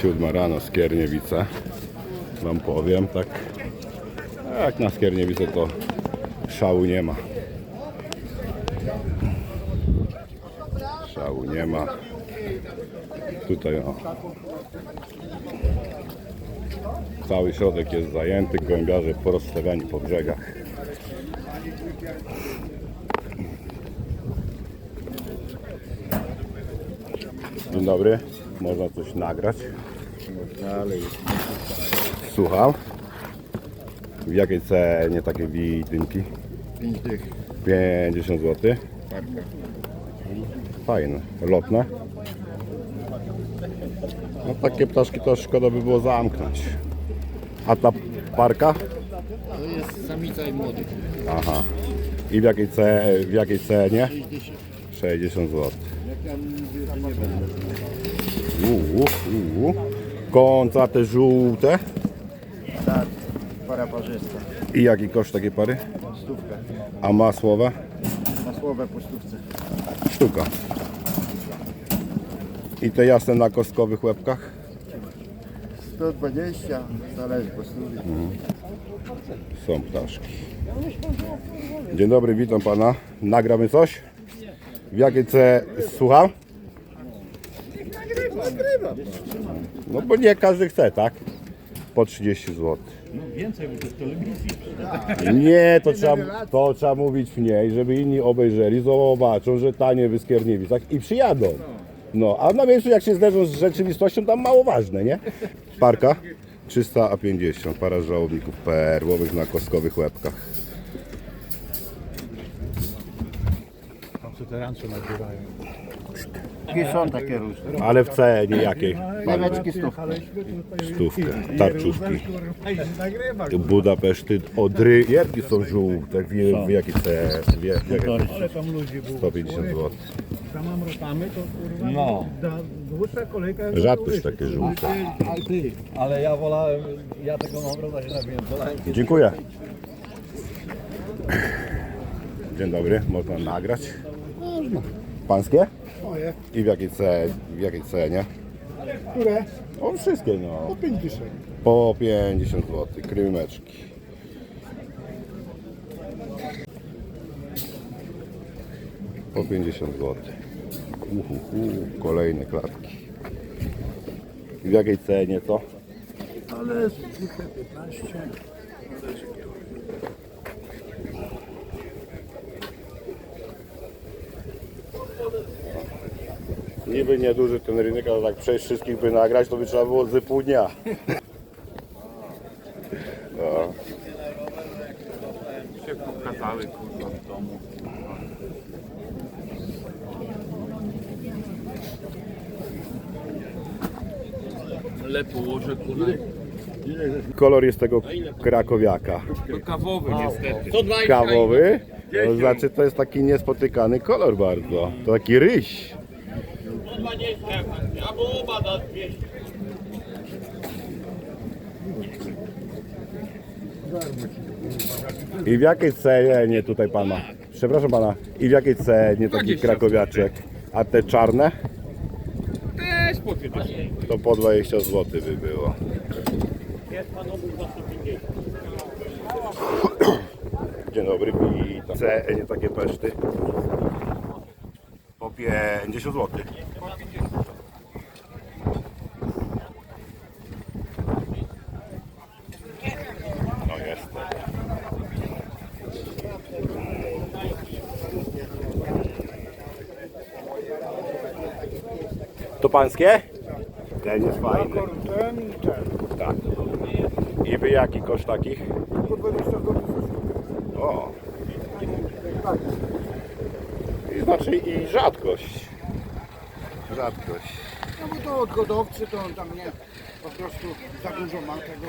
Siódma rano Skierniewice. Wam powiem, tak. Jak na Skierniewice to szału nie ma. Szału nie ma. Tutaj o. Cały środek jest zajęty, gołębiarze porozstawiani po brzegach. Dzień dobry, można coś nagrać? Słucham. W jakiej cenie takie widynki? 5 dych. 50 zł. Fajne. Lotne. No takie ptaszki to szkoda by było zamknąć. A ta parka? To jest samica i młody. Aha. I w jakiej, ce, w jakiej cenie? 60 zł. Uuu, uuu. Końca te żółte. Tak, para parzysta. I jaki koszt takiej pary? Stówka. A masłowe? Masłowe po stówce. Sztuka. I te jasne na kostkowych łebkach? 120, zależy po stówie. Są ptaszki. Dzień dobry, witam pana. Nagramy coś? W jakiej ce... Słucham? No bo nie każdy chce, tak? Po 30 zł. Więcej, bo to jest telewizji. Nie, to trzeba, to trzeba mówić mniej, żeby inni obejrzeli, zobaczą, że tanie w Skierniewicach i przyjadą. No, a na miejscu jak się zderzą z rzeczywistością, tam mało ważne, nie? Parka 300 a 50, para żałobników perłowych na kostkowych łebkach. Tam co te nagrywają. Jakie są takie różne? Ale w cenie jakiej? Leweczki stówka. Stówkę, tarczówki. Budapeszty, Odry, jakie są żółte, w, w jakiej cenie? W, jak- w jakiej- Ale tam ludzie było. 150 zł. Tam mam rotamy, to kurwa. No. Da, dłuższa kolejka. jak Rzadkość takie żółte. Ale ty, ale ja wolałem, ja tego mam się nabiłem, wolałem kiedyś. Dziękuję. Dzień dobry, można nagrać? Można. Pańskie? Moje. I w jakiej, ce, w jakiej cenie? Które? O, wszystkie no. Po 5 dyszek. Po 50 zł, krymeczki. Po 50 zł. Uhuhu, kolejne klatki. I w jakiej cenie to? Ale zwykle 15. Niby nieduży ten rynek, ale tak przejść wszystkich by nagrać, to by trzeba było z pół dnia. No. się pokazały kurwa w domu. Ale położę kurwa. Kolor jest tego krakowiaka. To kawowy niestety. Kawowy? To znaczy to jest taki niespotykany kolor bardzo. To taki ryś. Albo oba na 200. I w jakiej cenie tutaj pana? Przepraszam pana. I w jakiej cenie taki 20 krakowiaczek? A te czarne? Też po 15. To po 20 zł by było. Dzień dobry, witam. Cenie takie peszty. Po 50 zł. No jest. To pańskie? Ten jest fajny. Ten i ten. Tak. I wy jaki koszt takich? Po 20 zł. O. I znaczy i rzadkość. Rzadkość. No bo to od hodowcy to on tam nie po prostu za dużo ma tego.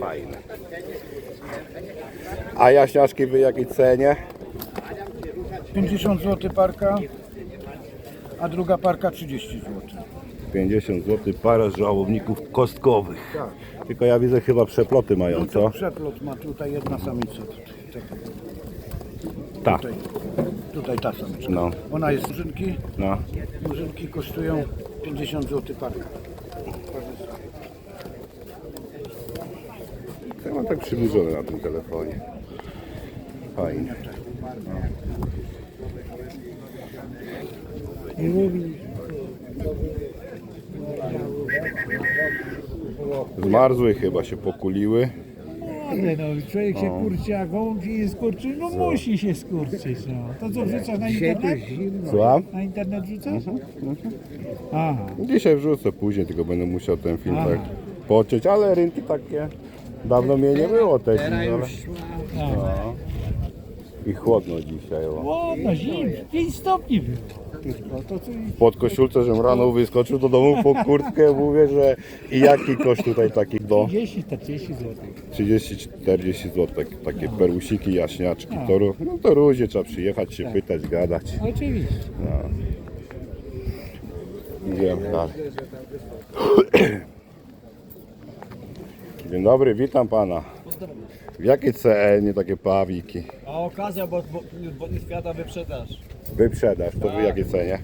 Fajne. A jaśniaczki wy jakiej cenie? 50 zł parka, a druga parka 30 zł. 50 zł para żałobników kostkowych. Tak. Tylko ja widzę chyba przeploty mają, No co? to przeplot ma tutaj jedna samica. Tutaj. Tak. Tutaj. Tutaj ta samiczka. No, Ona jest murzynki. no. Murzynki kosztują 50 zł parę. Ja mam tak przybliżone na tym telefonie. Fajnie. Zmarzły chyba się pokuliły. Ale no, człowiek się kurczy, a gołąb się nie skurczy, no musi się skurczyć, no. To co wrzucasz na internet? Słucham? Na internet wrzucasz? Aha. Dzisiaj wrzucę później, tylko będę musiał ten film Aha. tak pociąć, ale rynki takie dawno mnie nie było te dni, ale... No. I chłodno dzisiaj. O. O, no zim, 5 stopni było. No to Pod koszulce, żem rano wyskoczył do domu po kurtkę, mówię, że i jaki koszt tutaj taki do 30, 40 zł. 30-40 zł, takie perusiki, jaśniaczki, to, ró- no to różnie trzeba przyjechać, się pytać, gadać. Oczywiście. Idziemy dalej. Dzień dobry, witam pana. W jakiej cenie takie pawiki? A okazja, bo, bo, bo nie świata wyprzedaż. Wyprzedaż, to w jakiej cenie?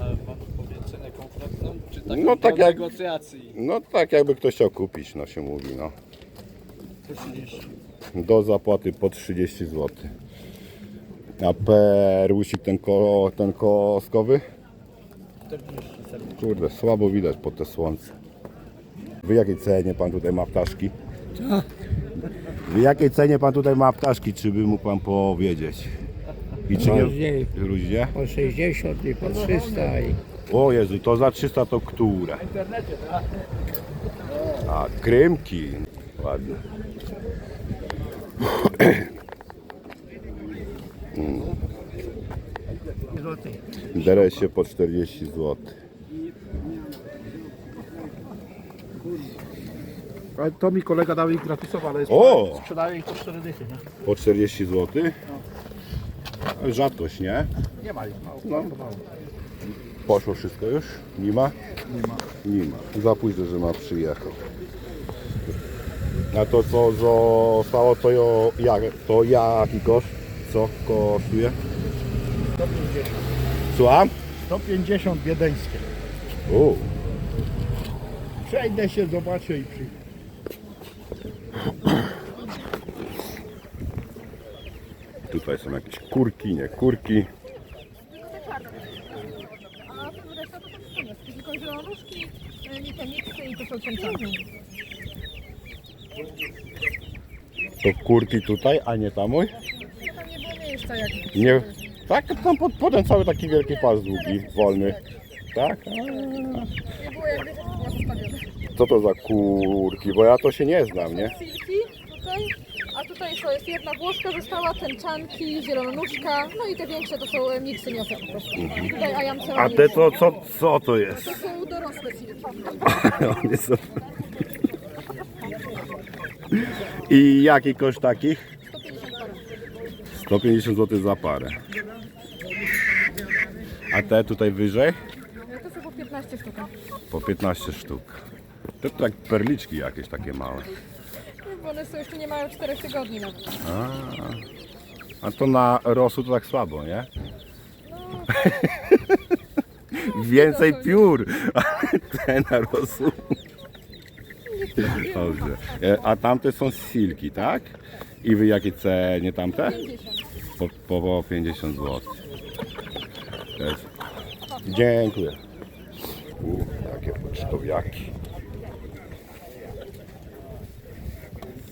Ale mam powiedzenie konkretną, czy taką No tak do jak- negocjacji? No tak jakby ktoś chciał kupić, no się mówi, no. Po 30. Do zapłaty po 30 zł. A perusik ten, ko, ten koskowy? 40 sobie. Kurde, słabo widać pod te słońce. W jakiej cenie pan tutaj ma ptaszki? W jakiej cenie pan tutaj ma ptaszki? Czy by mógł pan powiedzieć? I czy nie... Różnie. Różnie? Po 60 i po 300 i... O Jezu, to za 300 to które? A, krymki. Ładne. Deresie po 40 zł. Ale to mi kolega dał ich gratisowo, ale O! sprzedaje ich po 4 dychy, nie? Po 40 zł? Rzadkość, nie? Nie ma ich. No. Poszło wszystko już? Nie ma? Nie ma. Nie ma. Za późno, że ma przyjechał. A to co zostało, to, jo, jak, to jaki koszt? Co kosztuje? 150. Słucham? 150 wiedeńskie. U, Przejdę się, zobaczę i przyjdę. Tutaj są jakieś kurki, nie kurki. To kurki tutaj, a nie tam mój? Tam nie było miejsca jak Nie. Tak, tam pod, potem cały taki wielki pas długi, wolny. Tak? A, Nie było jakby to było zostawione. Co to za kurki? Bo ja to się nie znam, nie? Silki tutaj, a tutaj to jest jedna włoszka została, tęczanki, zielonóżka, no i te większe to są e, miksy niosę po prostu. Tutaj ajamce A te to co, co to jest? To są dorosłe silki. One są... I jaki koszt takich? 150 parę. 150 zł za parę. A te tutaj wyżej? E, To są po 15 sztuk. Po 15 sztuk. To tak perliczki jakieś takie małe. No, Bo one są jeszcze nie mają 4 tygodni nawet. A, a to na rosół to tak słabo, nie? Więcej piór, ale te na rosół. Dobrze. E, A tamte są silki, tak? I wy jakie cenie tamte? 50. Po, po, po 50 zł. Dziękuję. U, jakie pocztowiaki.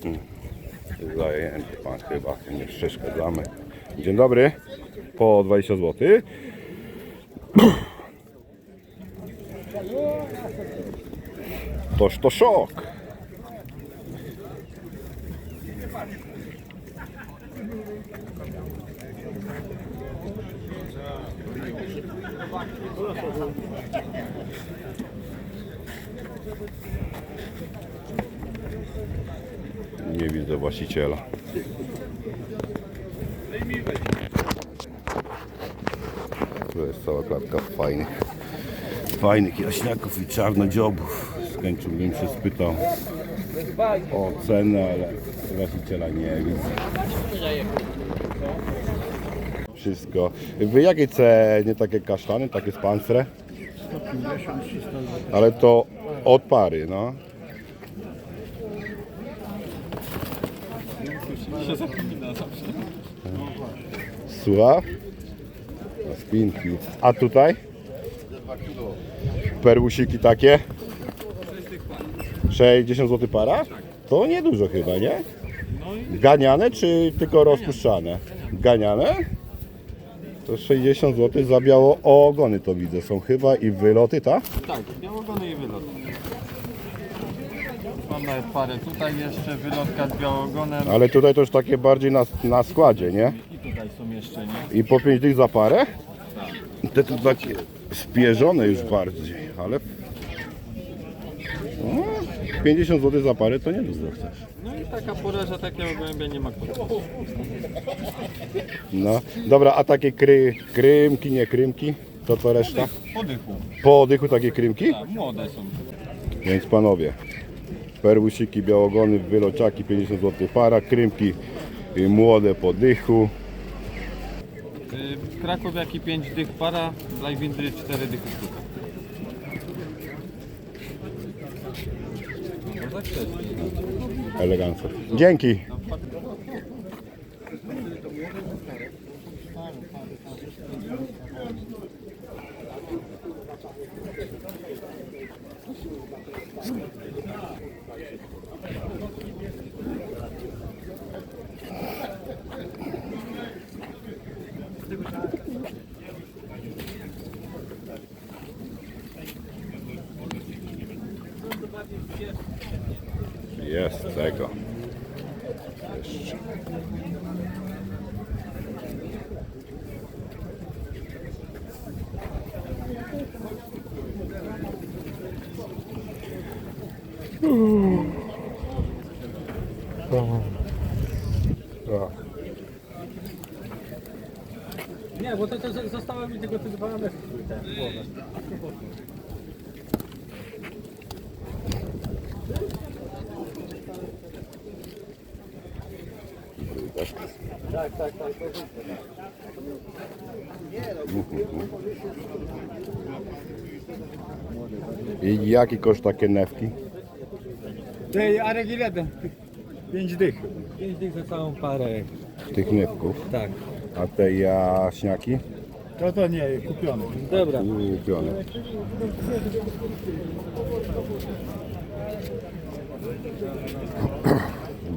Hmm. Zajęty pan chyba, nie przeszkadzamy. Dzień dobry. Po 20 zł. Toż to szok. Nie widzę właściciela. Tu jest cała klatka fajnych, fajnych jaśniaków i czarnodziobów. Z chęcią bym się spytał o cenę, ale właściciela nie widzę. Wszystko. W jakiej cenie takie kasztany, takie spancre? 150, 300 zł. Ale to od pary, no. Słucha? Na spinki. A tutaj? Perłusiki takie? 60 zł para? To niedużo chyba, nie? Ganiane czy tylko rozpuszczane? Ganiane? To 60 zł za biało ogony to widzę. Są chyba i wyloty, tak? Tak, białogony i wylot. Mam nawet parę tutaj jeszcze, wylotka z białogonem Ale tutaj to już takie bardziej na, na składzie, nie? i tutaj są jeszcze, nie? I po 5 dych za parę? Te tu takie spierzone już bardziej, ale... No, 50 zł za parę to nie dużo chcesz. No i taka pora, że takiego gołębia nie ma. No, dobra, a takie kry, krymki, nie krymki, to to reszta? Podychu. Po oddychu takie krymki? Tak, młode są. Więc panowie, perłusiki, białogony, wylociaki 50 zł para, krymki y, młode po dychu. Y, Kraków jaki 5 dych para, dla Windry 4 dychy sztuka. No tak. Elegancko. Dzięki. Jest tego. Jeszcze. Nie, bo to, to zostało mi tylko te metrów. Tak, tak, tak. I jaki koszt takie newki? Tej Arek ile? Pięć dych. Pięć dych za całą parę. Tych newków. Tak. A te jaśniaki? To to nie, kupiony. Dobra. Kupione.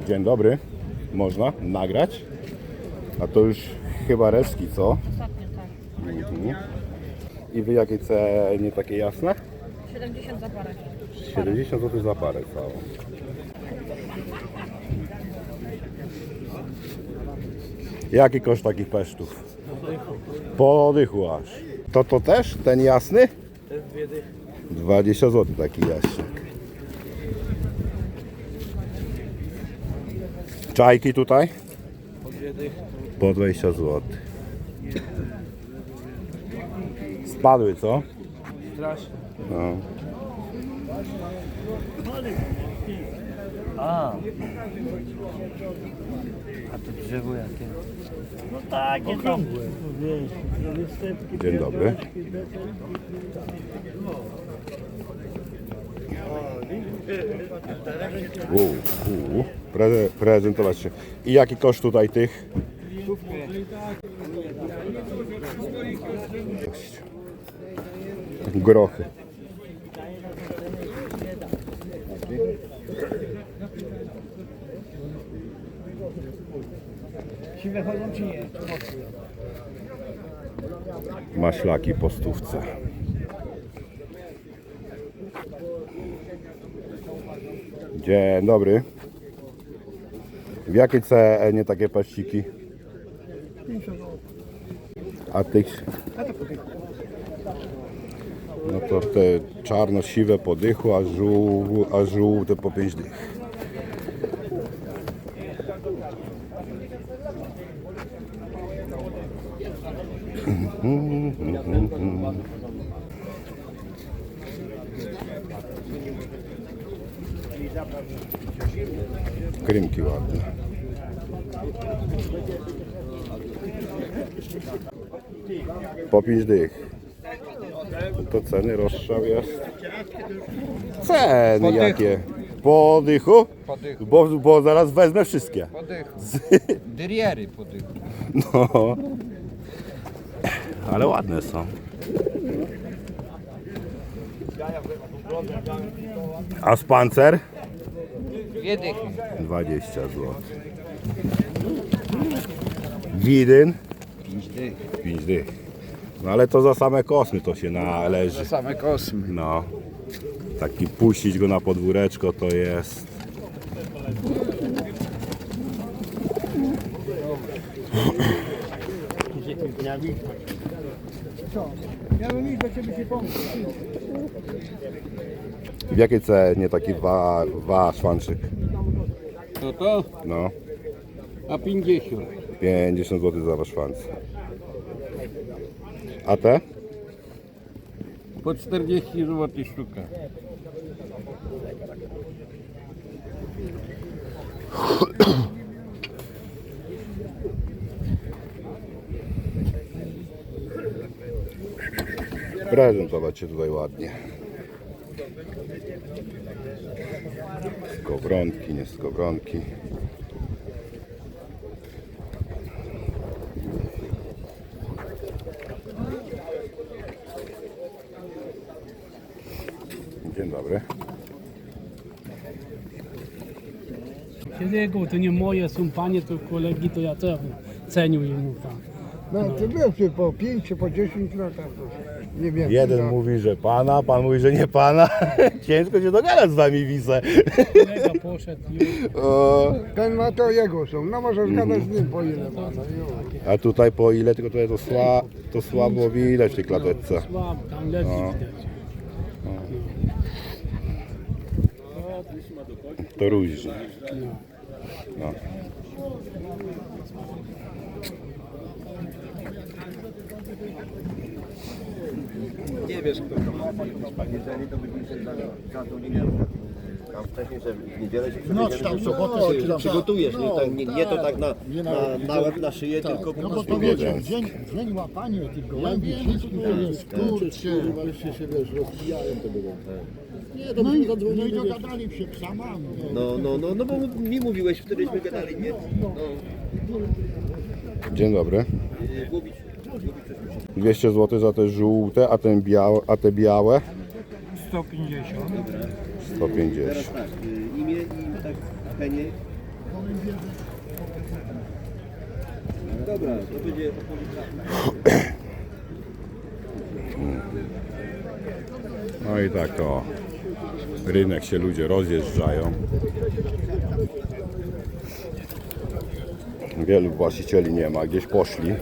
Dzień dobry. Można nagrać? A to już chyba resztki, co? Ostatnio tak. Mhm. I wy jakie cenie takie jasne? 70 za parę. 70 zł za parę całą. Jaki koszt takich pesztów? Po dychu aż. To to też? Ten jasny? 20 zł taki jaśniak. Czajki tutaj? Po 20 zł. Spadły, co? Strasznie. No. No takie okrągłe. Wiesz, no występki. Dzień dobry. Pre, prezentować się. I jaki koszt tutaj tych? Grochy. Maślaki po stówce. Dzień dobry. W jakiej cenie takie paściki? A tych? No to te czarno-siwe po dychu, a, żół, a żółte po 5 dych. Krymki ładne. Po 5 dych. To ceny rozstrzał jest. Ceny jakie? Po dychu? Bo, bo zaraz wezmę wszystkie. Dyriery po tych. No. Ale ładne są. A spancer? Dwie dychy. 20 zł. Widyn? 5 dych. 5 dych. No ale to za same kosmy to się należy. Same kosmy. No. Taki puścić go na podwóreczko to jest. W jakiej cenie taki wa, wa szwanczyk? To to, No. a 50. 50 zł za wasz szwanc. A te? Po 40 zł sztuka. Prezentować się tutaj ładnie. Skowronki, nie skowronki. Dzień dobry. Jego, to nie moje są panie, to kolegi, to ja też cenię im tam. No to wiesz, po 5 czy po 10 latach to nie wiem. Jeden no. mówi, że pana, pan mówi, że nie pana. Ciężko się dogadać z wami widzę. Kolega poszedł już. O, Ten ma to jego są. No możesz gadać z nim po ile ma. No, a tutaj po ile, tylko tutaj to, sła, to słabo widać w tej klateczce. Słabo, tam lepiej No. widać. To różnie. No. Wiesz, kto Jeżeli to byśmy się za, nie tam wcześniej, że w niedzielę się No, tam, że sobotę się czy tam- przygotujesz, nie, no, tak, nie, nie to tak na, Nie na- na, na łeb, na szyję, Tak, tylko po no bo prostu to wiecie, wiesz. dzień, dzień łapania tych gołębi, wszystkich to jest, kurczę, Jeszcze się wiesz, te było. nie, to byśmy zadzwonili, no i dogadali się psama, no. No, no, no, no bo mi mówiłeś, wtedy gadali, nie? No, Dzień dobry. yy, łubić. 200 zł za te żółte, a, ten białe, a te białe 150. 150. Teraz tak, yy, imię i tak penie. Dobra, to będzie No i tak o. Rynek się ludzie rozjeżdżają. Wielu właścicieli nie ma, gdzieś poszli.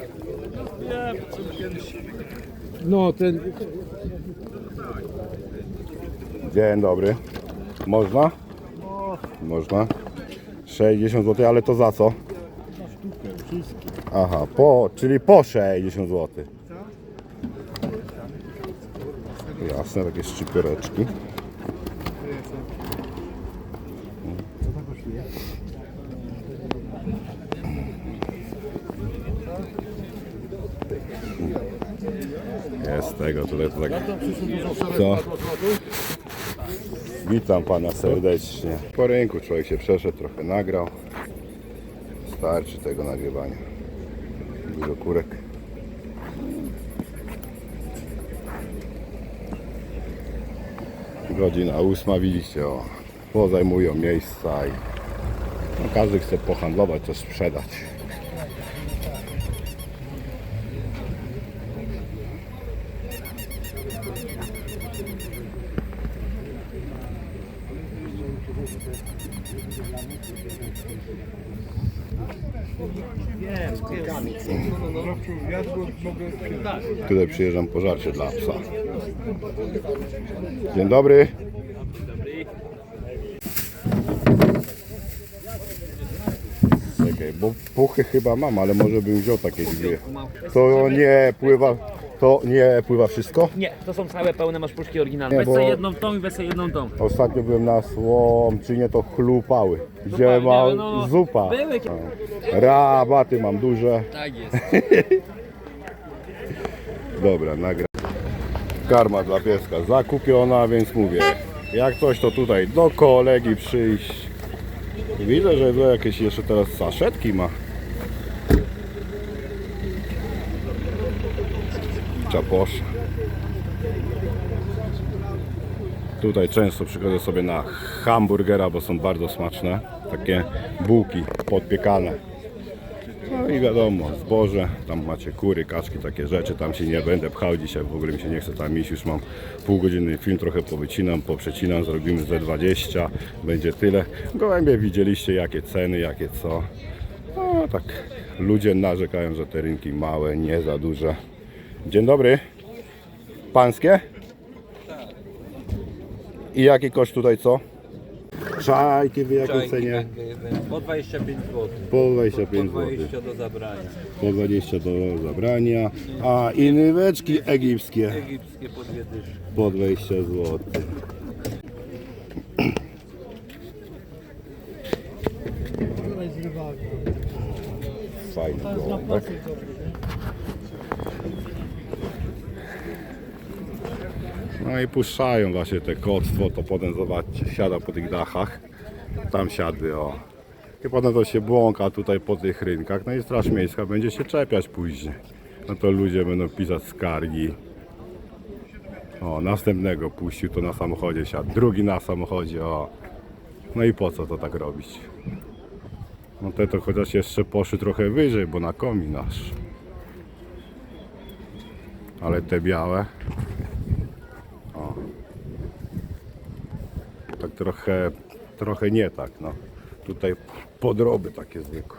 No, ten Dzień dobry. Można? Można. 60 zł, ale to za co? Aha, po, czyli po 60 zł. Jasne, takie szczypioreczki. Jest tego, tutaj to tak... Co? Witam pana serdecznie. Po rynku człowiek się przeszedł, trochę nagrał. Starczy tego nagrywania. Dużo kurek. Godzina ósma, widzicie, o, pozajmują miejsca i no, każdy chce pohandlować, coś sprzedać. Tutaj przyjeżdżam po żarcie dla psa. Dzień dobry. Czekaj, bo puchy chyba mam, ale może bym wziął takie dwie. To nie pływa, to nie pływa wszystko? Nie, to są całe pełne, masz puszki oryginalne. Nie, Weź bo- sobie jedną tą i weź sobie jedną tą. Ostatnio byłem na Słomczynie, to chlupały. Gdzie Chlupały, ma nie, no, zupa. były. Rabaty mam duże. Tak jest. Dobra, nagra. Karma dla pieska zakupiona, więc mówię, jak coś to tutaj do kolegi przyjść. Widzę, że to jakieś jeszcze teraz saszetki ma. Czaposz. Tutaj często przychodzę sobie na hamburgera, bo są bardzo smaczne. Takie bułki podpiekane. No i wiadomo, zboże, tam macie kury, kaczki, takie rzeczy, tam się nie będę pchał dzisiaj, w ogóle mi się nie chce tam iść, już mam półgodzinny film, trochę powycinam, poprzecinam, zrobimy ze 20, będzie tyle. Gołębie widzieliście jakie ceny, jakie co. No tak, ludzie narzekają, że te rynki małe, nie za duże. Dzień dobry. Pańskie? I jaki koszt tutaj co? Czajki w jakiej cenie? Po 25 zł. Po 25 Po zł. 20 do zabrania. Po 20 do zabrania. A i nyweczki egipskie Egipskie po dwie dyszy. po 20 zł. Fajny gołąbek. No i puszczają właśnie te koctwo, to potem zobaczcie, siada po tych dachach. Tam siadły, o. I potem to się błąka tutaj po tych rynkach. No i Straż Miejska będzie się czepiać później. No to ludzie będą pisać skargi. O, następnego puścił to na samochodzie siadł, drugi na samochodzie, o. No i po co to tak robić? No te to chociaż jeszcze poszły trochę wyżej, bo na komin nasz. Ale te białe. tak trochę, trochę nie tak. No. Tutaj podroby takie zwykłe.